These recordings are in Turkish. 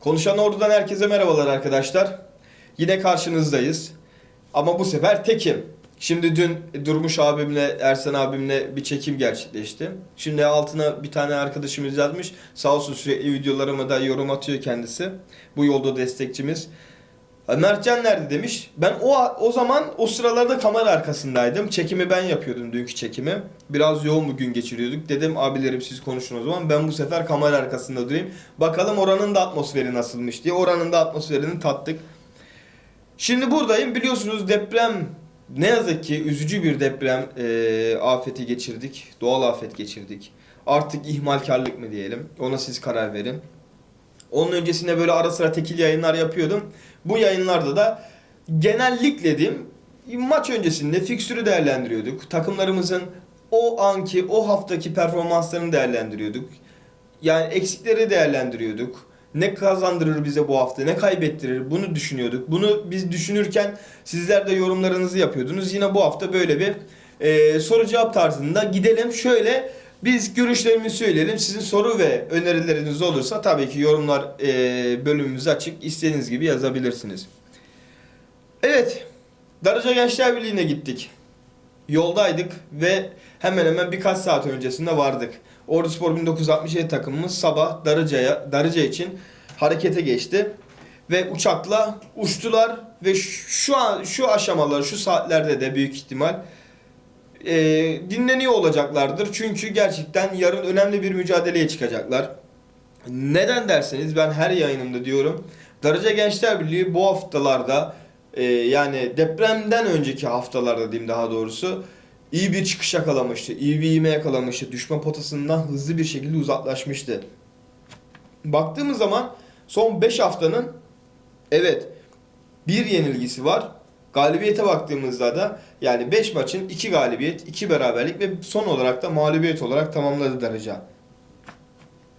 Konuşan Ordu'dan herkese merhabalar arkadaşlar. Yine karşınızdayız. Ama bu sefer tekim. Şimdi dün Durmuş abimle, Ersen abimle bir çekim gerçekleşti. Şimdi altına bir tane arkadaşımız yazmış. Sağ olsun sürekli videolarıma da yorum atıyor kendisi. Bu yolda destekçimiz. "Ha, Mertcan nerede demiş. Ben o o zaman o sıralarda kamera arkasındaydım. Çekimi ben yapıyordum dünkü çekimi. Biraz yoğun bir gün geçiriyorduk. Dedim abilerim siz konuşun o zaman. Ben bu sefer kamera arkasında durayım. Bakalım oranın da atmosferi nasılmış diye. Oranın da atmosferini tattık. Şimdi buradayım. Biliyorsunuz deprem ne yazık ki üzücü bir deprem eee, afeti geçirdik. Doğal afet geçirdik. Artık ihmalkarlık mı diyelim. Ona siz karar verin. Onun öncesinde böyle ara sıra tekil yayınlar yapıyordum. Bu yayınlarda da genellikle diyeyim maç öncesinde fikstürü değerlendiriyorduk. Takımlarımızın o anki, o haftaki performanslarını değerlendiriyorduk. Yani eksikleri değerlendiriyorduk. Ne kazandırır bize bu hafta, ne kaybettirir bunu düşünüyorduk. Bunu biz düşünürken sizler de yorumlarınızı yapıyordunuz. Yine bu hafta böyle bir e, soru cevap tarzında gidelim. Şöyle biz görüşlerimizi söyleyelim. Sizin soru ve önerileriniz olursa tabii ki yorumlar e, bölümümüz açık. İstediğiniz gibi yazabilirsiniz. Evet, Darıca Gençler Birliği'ne gittik. Yoldaydık ve hemen hemen birkaç saat öncesinde vardık. Ordu Spor 1967 takımımız sabah Darıca'ya Darıca için harekete geçti ve uçakla uçtular ve şu an şu aşamalar şu saatlerde de büyük ihtimal e, dinleniyor olacaklardır. Çünkü gerçekten yarın önemli bir mücadeleye çıkacaklar. Neden derseniz ben her yayınımda diyorum. Darıca Gençler Birliği bu haftalarda e, yani depremden önceki haftalarda diyeyim daha doğrusu iyi bir çıkış yakalamıştı. iyi bir ivme yakalamıştı. Düşman potasından hızlı bir şekilde uzaklaşmıştı. Baktığımız zaman son 5 haftanın evet bir yenilgisi var. Galibiyete baktığımızda da yani 5 maçın 2 galibiyet, 2 beraberlik ve son olarak da mağlubiyet olarak tamamladı Darıca.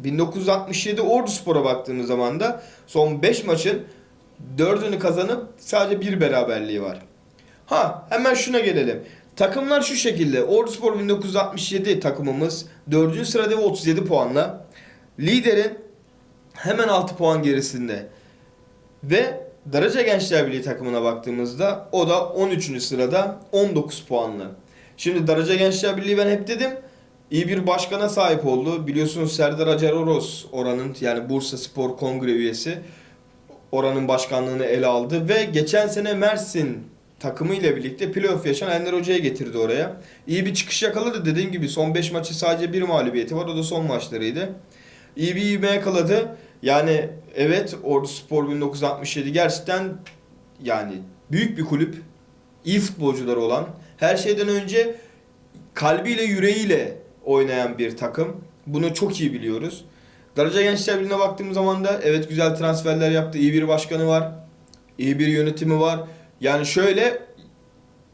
1967 Ordu Spor'a baktığımız zaman da son 5 maçın 4'ünü kazanıp sadece bir beraberliği var. Ha hemen şuna gelelim. Takımlar şu şekilde. Ordu Spor 1967 takımımız 4. sırada ve 37 puanla. Liderin hemen 6 puan gerisinde. Ve Darıca Gençler Birliği takımına baktığımızda o da 13. sırada 19 puanlı. Şimdi Darıca Gençler Birliği ben hep dedim iyi bir başkana sahip oldu. Biliyorsunuz Serdar Acar Oros oranın yani Bursa Spor Kongre üyesi oranın başkanlığını ele aldı ve geçen sene Mersin takımıyla birlikte playoff yaşayan Ender Hoca'ya getirdi oraya. İyi bir çıkış yakaladı dediğim gibi son 5 maçı sadece bir mağlubiyeti var o da son maçlarıydı. İyi bir ivme yakaladı. Yani evet Ordu Spor 1967 gerçekten yani büyük bir kulüp. iyi futbolcuları olan, her şeyden önce kalbiyle yüreğiyle oynayan bir takım. Bunu çok iyi biliyoruz. Darıca Gençler Birliği'ne baktığım zaman da evet güzel transferler yaptı. iyi bir başkanı var. iyi bir yönetimi var. Yani şöyle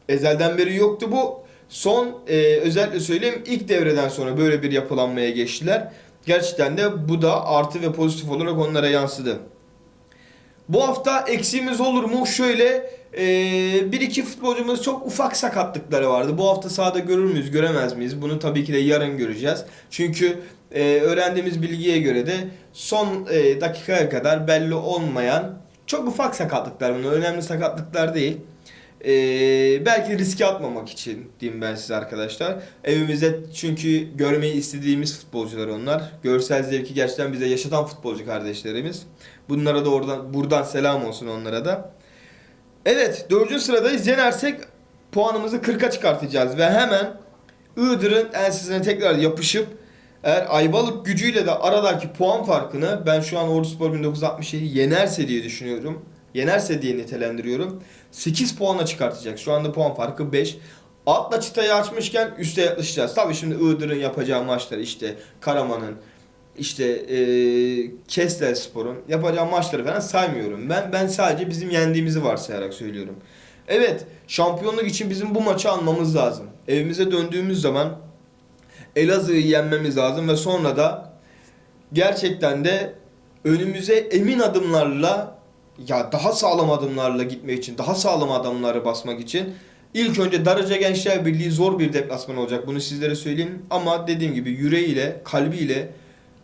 ezelden beri yoktu bu. Son e, özellikle söyleyeyim ilk devreden sonra böyle bir yapılanmaya geçtiler. Gerçekten de bu da artı ve pozitif olarak onlara yansıdı. Bu hafta eksiğimiz olur mu? Şöyle e, bir iki futbolcumuz çok ufak sakatlıkları vardı. Bu hafta sahada görür müyüz, göremez miyiz? Bunu tabii ki de yarın göreceğiz. Çünkü e, öğrendiğimiz bilgiye göre de son e, dakikaya kadar belli olmayan çok ufak sakatlıklar bunlar. Önemli sakatlıklar değil. E, belki riske atmamak için diyeyim ben size arkadaşlar. Evimizde çünkü görmeyi istediğimiz futbolcular onlar. Görsel zevki gerçekten bize yaşatan futbolcu kardeşlerimiz. Bunlara da oradan buradan selam olsun onlara da. Evet, dördüncü sıradayız. Yenersek puanımızı 40'a çıkartacağız ve hemen Iğdır'ın ensesine tekrar yapışıp eğer Ayvalık gücüyle de aradaki puan farkını ben şu an Orduspor 1967 yenerse diye düşünüyorum. Yenerse diye nitelendiriyorum. 8 puana çıkartacak. Şu anda puan farkı 5. Altla çıtayı açmışken üste yaklaşacağız. Tabii şimdi Iğdır'ın yapacağı maçlar işte Karaman'ın işte e, Kestel Spor'un yapacağı maçları falan saymıyorum. Ben ben sadece bizim yendiğimizi varsayarak söylüyorum. Evet, şampiyonluk için bizim bu maçı almamız lazım. Evimize döndüğümüz zaman Elazığ'ı yenmemiz lazım ve sonra da gerçekten de önümüze emin adımlarla ya daha sağlam adımlarla gitmek için, daha sağlam adımları basmak için ilk önce Darıca Gençler Birliği zor bir deplasman olacak. Bunu sizlere söyleyeyim. Ama dediğim gibi yüreğiyle, kalbiyle,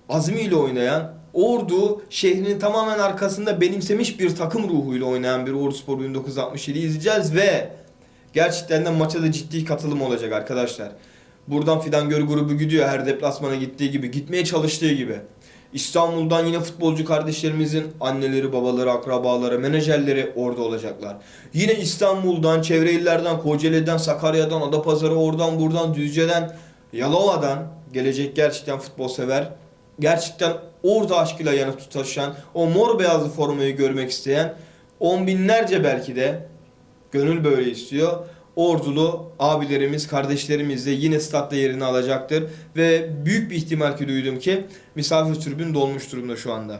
azmiyle oynayan Ordu şehrinin tamamen arkasında benimsemiş bir takım ruhuyla oynayan bir Ordu Spor 1967 izleyeceğiz ve gerçekten de maça da ciddi katılım olacak arkadaşlar. Buradan Fidan Gör grubu gidiyor her deplasmana gittiği gibi, gitmeye çalıştığı gibi. İstanbul'dan yine futbolcu kardeşlerimizin anneleri, babaları, akrabaları, menajerleri orada olacaklar. Yine İstanbul'dan, çevre illerden, Kocaeli'den, Sakarya'dan, Adapazarı, oradan buradan, Düzce'den, Yalova'dan gelecek gerçekten futbol sever. Gerçekten orada aşkıyla yanıp tutuşan, o mor beyazlı formayı görmek isteyen on binlerce belki de gönül böyle istiyor. Ordulu abilerimiz, kardeşlerimiz de yine statta yerini alacaktır. Ve büyük bir ihtimal ki duydum ki misafir tribün dolmuş durumda şu anda.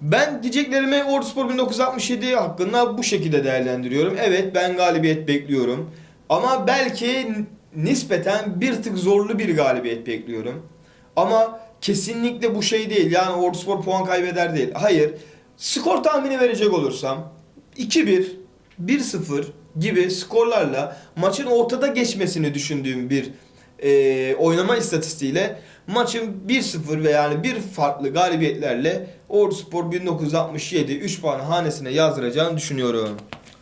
Ben diyeceklerimi Orduspor 1967 hakkında bu şekilde değerlendiriyorum. Evet ben galibiyet bekliyorum. Ama belki nispeten bir tık zorlu bir galibiyet bekliyorum. Ama kesinlikle bu şey değil. Yani Orduspor puan kaybeder değil. Hayır. Skor tahmini verecek olursam 2-1, 1-0 gibi skorlarla maçın ortada geçmesini düşündüğüm bir e, oynama istatistiğiyle maçın 1-0 ve yani bir farklı galibiyetlerle Orduspor 1967 3 puan hanesine yazdıracağını düşünüyorum.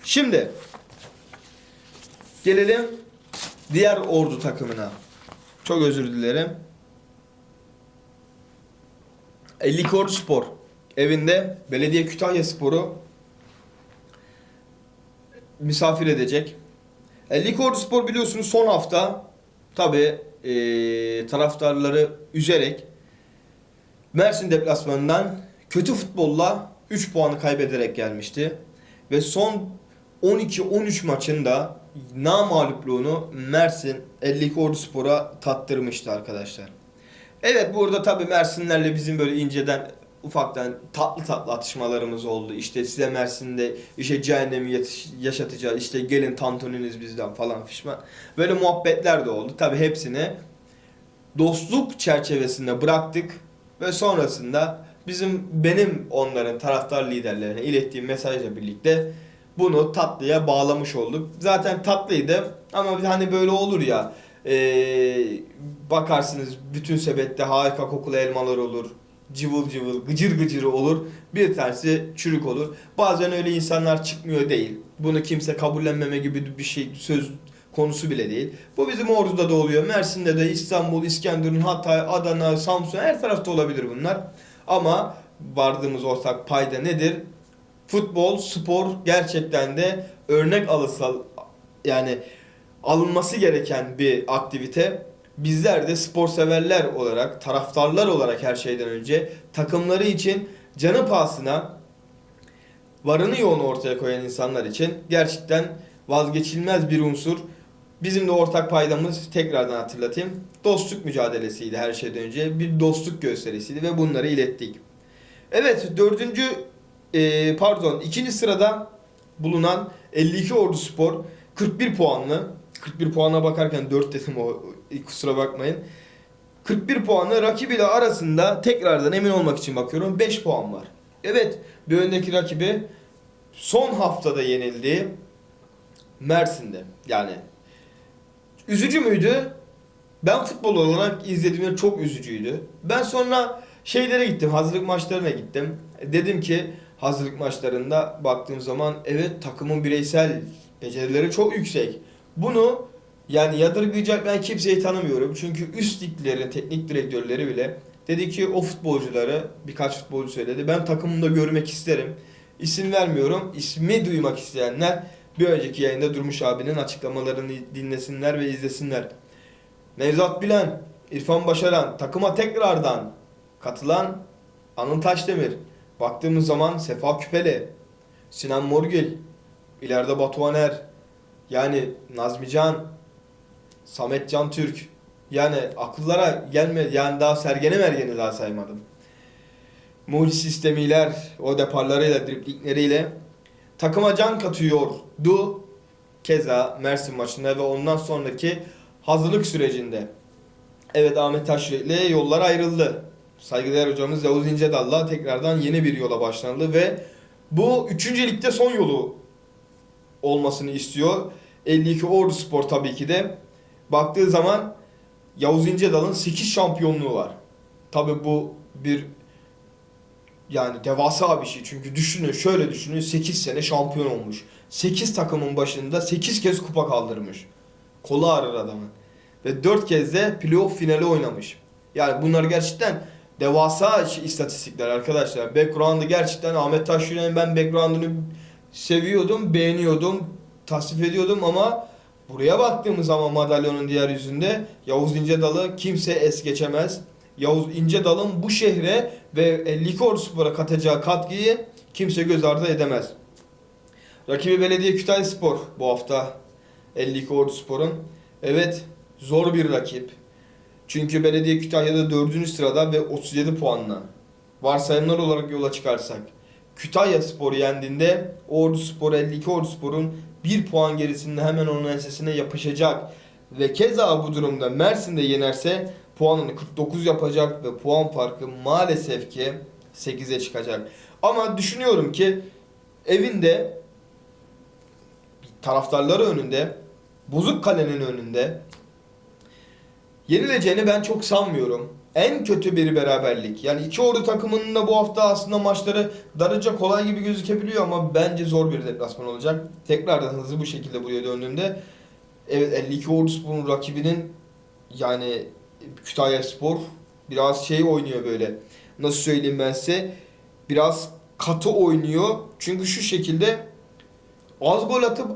Şimdi gelelim diğer Ordu takımına. Çok özür dilerim. Likor Spor evinde Belediye Kütahya Spor'u misafir edecek. E, Likor Spor biliyorsunuz son hafta tabi taraftarları üzerek Mersin deplasmanından kötü futbolla 3 puanı kaybederek gelmişti. Ve son 12-13 maçında namalüplüğünü Mersin 52 Ordu Spor'a tattırmıştı arkadaşlar. Evet burada tabi Mersinlerle bizim böyle inceden ufaktan tatlı tatlı atışmalarımız oldu. İşte size Mersin'de işe cehennemi yaşatacağız. İşte gelin tantuniniz bizden falan fişman. Böyle muhabbetler de oldu. Tabi hepsini dostluk çerçevesinde bıraktık ve sonrasında bizim benim onların taraftar liderlerine ilettiğim mesajla birlikte bunu tatlıya bağlamış olduk. Zaten tatlıydı ama hani böyle olur ya ee, bakarsınız bütün sepette harika kokulu elmalar olur. Cıvıl cıvıl, gıcır gıcır olur. Bir tanesi çürük olur. Bazen öyle insanlar çıkmıyor değil. Bunu kimse kabullenmeme gibi bir şey söz konusu bile değil. Bu bizim Ordu'da da oluyor. Mersin'de de İstanbul, İskenderun, Hatay, Adana, Samsun her tarafta olabilir bunlar. Ama vardığımız ortak payda nedir? Futbol, spor gerçekten de örnek alısal yani alınması gereken bir aktivite. Bizler de spor severler olarak, taraftarlar olarak her şeyden önce takımları için canı pahasına varını yoğunu ortaya koyan insanlar için gerçekten vazgeçilmez bir unsur. Bizim de ortak paydamız tekrardan hatırlatayım. Dostluk mücadelesiydi her şeyden önce. Bir dostluk gösterisiydi ve bunları ilettik. Evet dördüncü e, pardon ikinci sırada bulunan 52 Ordu Spor 41 puanlı. 41 puana bakarken 4 dedim o kusura bakmayın. 41 puanlı rakibiyle arasında tekrardan emin olmak için bakıyorum 5 puan var. Evet bir öndeki rakibi son haftada yenildi Mersin'de. Yani üzücü müydü? Ben futbol olarak izlediğimde çok üzücüydü. Ben sonra şeylere gittim, hazırlık maçlarına gittim. Dedim ki hazırlık maçlarında baktığım zaman evet takımın bireysel becerileri çok yüksek. Bunu yani yadırgayacak ben kimseyi tanımıyorum. Çünkü üst liglerin teknik direktörleri bile dedi ki o futbolcuları birkaç futbolcu söyledi. Ben takımımda görmek isterim. İsim vermiyorum. İsmi duymak isteyenler bir önceki yayında Durmuş abinin açıklamalarını dinlesinler ve izlesinler. Nevzat Bilen, İrfan Başaran, takıma tekrardan katılan Anıl Taşdemir. Baktığımız zaman Sefa Küpeli, Sinan Morgül, ileride Batuhaner, yani Nazmi Can, Samet Can Türk. Yani akıllara gelmedi. Yani daha Sergen'e mergeni daha saymadım. Mucize sistemiler, o deparlarıyla, driplikleriyle takıma can katıyordu. Keza Mersin maçında ve ondan sonraki hazırlık sürecinde. Evet Ahmet Taşçı ile yollar ayrıldı. Saygıdeğer hocamız Yavuz İncedal'la tekrardan yeni bir yola başlandı ve bu 3. ligde son yolu olmasını istiyor. 52 Ordu Spor tabii ki de. Baktığı zaman Yavuz İncedal'ın 8 şampiyonluğu var. Tabii bu bir yani devasa bir şey. Çünkü düşünün şöyle düşünün 8 sene şampiyon olmuş. 8 takımın başında 8 kez kupa kaldırmış. Kolu ağrır adamın. Ve 4 kez de playoff finali oynamış. Yani bunlar gerçekten devasa şey- istatistikler arkadaşlar. Background'ı gerçekten Ahmet Taşyura'nın ben background'ını seviyordum, beğeniyordum, tasvip ediyordum ama buraya baktığımız zaman madalyonun diğer yüzünde Yavuz İncedalı kimse es geçemez. Yavuz İncedal'ın bu şehre ve 52 Orduspor'a katacağı katkıyı kimse göz ardı edemez. Rakibi Belediye Kütahyaspor bu hafta 52 Orduspor'un. Evet zor bir rakip. Çünkü Belediye Kütahya'da 4. sırada ve 37 puanla. Varsayımlar olarak yola çıkarsak. Kütahya Spor'u yendiğinde Ordu Spor 52 Ordu Spor'un 1 puan gerisinde hemen onun ensesine yapışacak. Ve keza bu durumda Mersin'de yenerse puanını 49 yapacak ve puan farkı maalesef ki 8'e çıkacak. Ama düşünüyorum ki evinde taraftarları önünde bozuk kalenin önünde yenileceğini ben çok sanmıyorum. En kötü bir beraberlik. Yani iki ordu takımının da bu hafta aslında maçları darıca kolay gibi gözükebiliyor ama bence zor bir deplasman olacak. Tekrardan hızlı bu şekilde buraya döndüğümde evet 52 ordu sporun rakibinin yani Kütahya Spor biraz şey oynuyor böyle. Nasıl söyleyeyim ben size? Biraz katı oynuyor. Çünkü şu şekilde az gol atıp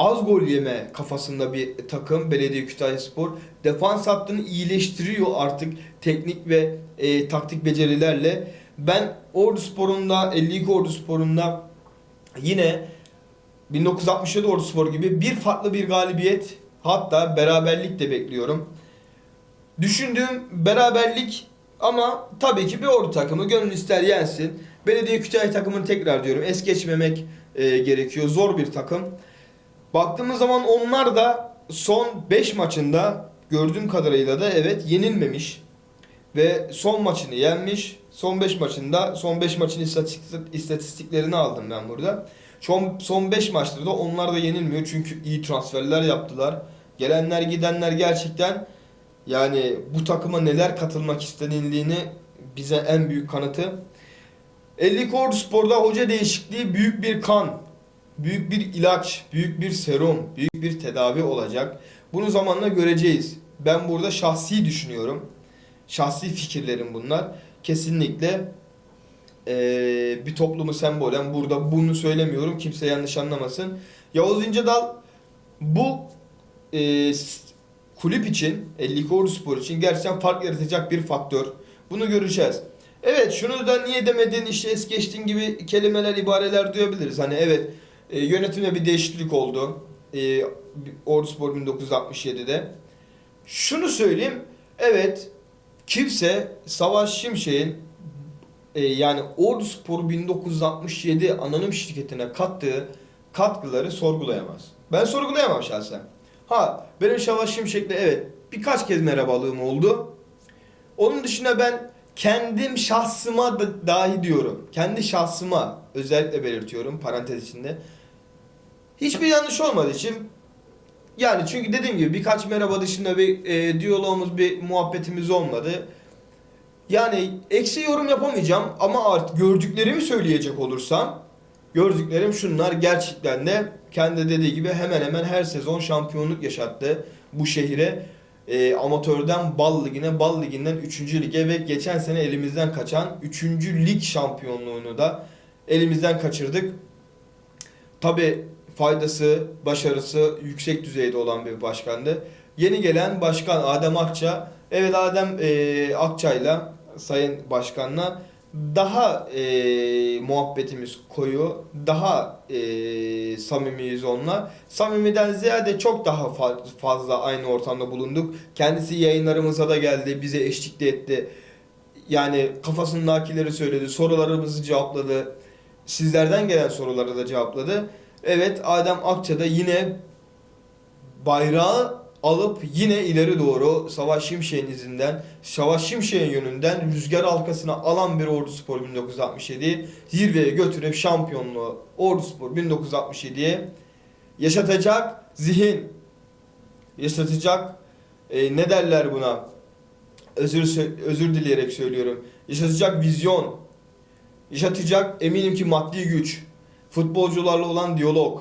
az gol yeme kafasında bir takım Belediye Kütahya Spor. Defans hattını iyileştiriyor artık teknik ve e, taktik becerilerle. Ben Ordu Spor'unda 52 Ordu Spor'unda yine 1967 Ordu Spor gibi bir farklı bir galibiyet hatta beraberlik de bekliyorum. Düşündüğüm beraberlik ama tabii ki bir ordu takımı gönül ister yensin. Belediye Kütahya takımını tekrar diyorum es geçmemek e, gerekiyor. Zor bir takım. Baktığımız zaman onlar da son 5 maçında gördüğüm kadarıyla da evet yenilmemiş. Ve son maçını yenmiş. Son 5 maçında son 5 maçın istatistik, istatistiklerini aldım ben burada. Son son 5 maçta da onlar da yenilmiyor çünkü iyi transferler yaptılar. Gelenler gidenler gerçekten yani bu takıma neler katılmak istenildiğini bize en büyük kanıtı. 50 Ordu Spor'da hoca değişikliği büyük bir kan, büyük bir ilaç, büyük bir serum, büyük bir tedavi olacak. Bunu zamanla göreceğiz. Ben burada şahsi düşünüyorum. Şahsi fikirlerim bunlar. Kesinlikle eee, bir toplumu sembolen burada bunu söylemiyorum. Kimse yanlış anlamasın. Yavuz İncedal bu s- kulüp için, 52 Ordu Spor için gerçekten fark yaratacak bir faktör. Bunu göreceğiz. Evet şunu da niye demedin işte es geçtiğin gibi kelimeler, ibareler duyabiliriz. Hani evet e, yönetimde bir değişiklik oldu. E, Ordu Spor 1967'de. Şunu söyleyeyim. Evet kimse Savaş Şimşek'in e, yani Ordu Spor 1967 anonim şirketine kattığı katkıları sorgulayamaz. Ben sorgulayamam şahsen. Ha benim Savaş Şimşek'le evet birkaç kez merhabalığım oldu. Onun dışında ben kendim şahsıma da dahi diyorum. Kendi şahsıma özellikle belirtiyorum parantez içinde. Hiçbir yanlış olmadığı için yani çünkü dediğim gibi birkaç merhaba dışında bir e, diyalogumuz, bir muhabbetimiz olmadı. Yani eksi yorum yapamayacağım ama artık gördüklerimi söyleyecek olursam gördüklerim şunlar gerçekten de kendi dediği gibi hemen hemen her sezon şampiyonluk yaşattı bu şehire. E, amatörden bal ligine, bal liginden 3. lige ve geçen sene elimizden kaçan 3. lig şampiyonluğunu da elimizden kaçırdık. Tabi faydası, başarısı yüksek düzeyde olan bir başkandı. Yeni gelen başkan Adem Akça, evet Adem e, Akça'yla Sayın Başkan'la daha e, muhabbetimiz koyu, daha e, samimiyiz onunla. Samimiden ziyade çok daha fa- fazla aynı ortamda bulunduk. Kendisi yayınlarımıza da geldi, bize eşlik de etti. Yani kafasındakileri söyledi, sorularımızı cevapladı. Sizlerden gelen soruları da cevapladı. Evet Adem Akça da yine bayrağı alıp yine ileri doğru Savaş Şimşek'in izinden, Savaş Şimşek'in yönünden rüzgar halkasına alan bir Ordu Spor 1967 zirveye götürüp şampiyonluğu Ordu Spor 1967'ye yaşatacak zihin, yaşatacak e, ne derler buna? Özür özür dileyerek söylüyorum. Yaşatacak vizyon. Yaşatacak eminim ki maddi güç, futbolcularla olan diyalog.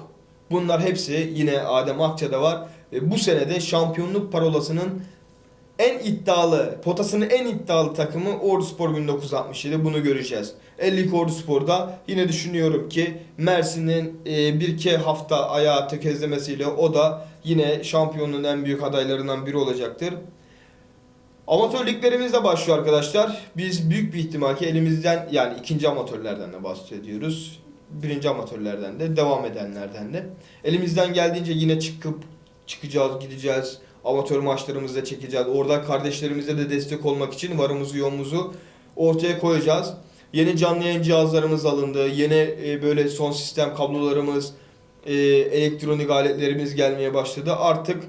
Bunlar hepsi yine Adem Akça'da var. Ve bu senede şampiyonluk parolasının en iddialı, potasının en iddialı takımı Ordu Spor 1967. Bunu göreceğiz. 50 Ordu Spor'da yine düşünüyorum ki Mersin'in e, bir iki hafta ayağı tökezlemesiyle o da yine şampiyonluğun en büyük adaylarından biri olacaktır. Amatör liglerimiz de başlıyor arkadaşlar. Biz büyük bir ihtimal ki elimizden yani ikinci amatörlerden de bahsediyoruz. Birinci amatörlerden de devam edenlerden de. Elimizden geldiğince yine çıkıp çıkacağız, gideceğiz. Amatör maçlarımızı da çekeceğiz. Orada kardeşlerimize de destek olmak için varımızı yoğumuzu ortaya koyacağız. Yeni canlı yayın cihazlarımız alındı. Yeni e, böyle son sistem kablolarımız, e, elektronik aletlerimiz gelmeye başladı. Artık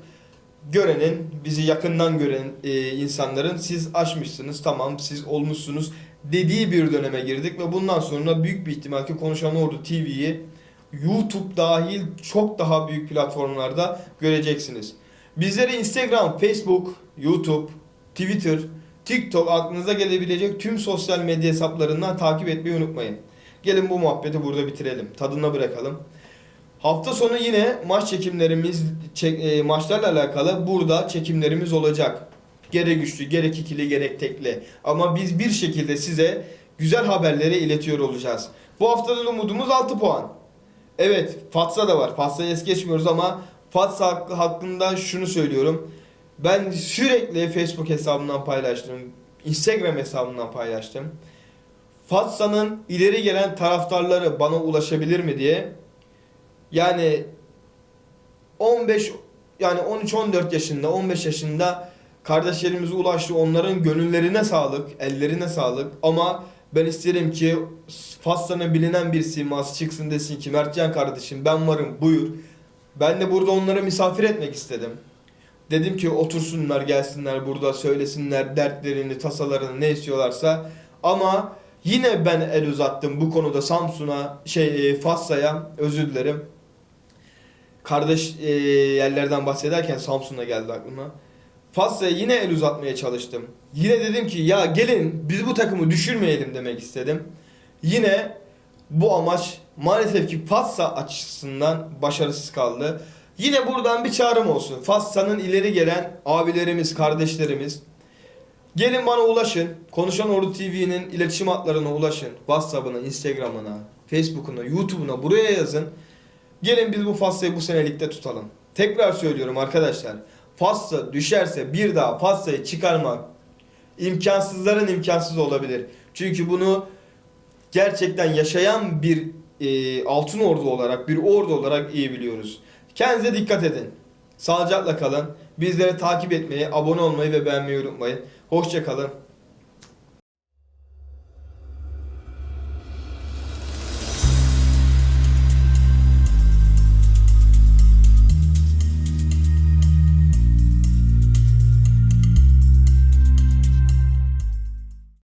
görenin, bizi yakından gören e, insanların siz aşmışsınız, tamam siz olmuşsunuz dediği bir döneme girdik ve bundan sonra büyük bir ihtimal ki Konuşan Ordu TV'yi YouTube dahil çok daha büyük platformlarda göreceksiniz. Bizleri Instagram, Facebook, YouTube, Twitter, TikTok aklınıza gelebilecek tüm sosyal medya hesaplarından takip etmeyi unutmayın. Gelin bu muhabbeti burada bitirelim. Tadına bırakalım. Hafta sonu yine maç çekimlerimiz, çek- e, maçlarla alakalı burada çekimlerimiz olacak. Gerek güçlü, gerek ikili, gerek tekli. Ama biz bir şekilde size güzel haberleri iletiyor olacağız. Bu haftanın umudumuz 6 puan. Evet, Fatsa da var. Fatsa'yı es geçmiyoruz ama Fatsa hakkı- hakkında şunu söylüyorum. Ben sürekli Facebook hesabımdan paylaştım. Instagram hesabımdan paylaştım. Fatsa'nın ileri gelen taraftarları bana ulaşabilir mi diye. Yani 15 yani 13-14 yaşında, 15 yaşında kardeşlerimize ulaştı. Onların gönüllerine sağlık, ellerine sağlık. Ama ben isterim ki Fatsa'nın bilinen bir siması çıksın desin ki Mertcan kardeşim ben varım buyur. Ben de burada onları misafir etmek istedim. Dedim ki otursunlar gelsinler burada söylesinler dertlerini, tasalarını ne istiyorlarsa. Ama yine ben el uzattım bu konuda Samsun'a, şey e, Fatsa'ya özür dilerim. Kardeş e, yerlerden bahsederken Samsun'a geldi aklıma. Fatsa'ya yine el uzatmaya çalıştım. Yine dedim ki ya gelin biz bu takımı düşürmeyelim demek istedim. Yine bu amaç maalesef ki Fatsa açısından başarısız kaldı. Yine buradan bir çağrım olsun. Fatsa'nın ileri gelen abilerimiz, kardeşlerimiz. Gelin bana ulaşın. Konuşan Ordu TV'nin iletişim hatlarına ulaşın. WhatsApp'ına, Instagram'ına, Facebook'una, YouTube'una buraya yazın. Gelin biz bu Fatsa'yı bu senelikte tutalım. Tekrar söylüyorum arkadaşlar. Fatsa düşerse bir daha Fatsa'yı çıkarmak imkansızların imkansız olabilir. Çünkü bunu gerçekten yaşayan bir e, altın ordu olarak, bir ordu olarak iyi biliyoruz. Kendinize dikkat edin. Sağlıcakla kalın. Bizleri takip etmeyi, abone olmayı ve beğenmeyi unutmayın. Hoşça kalın.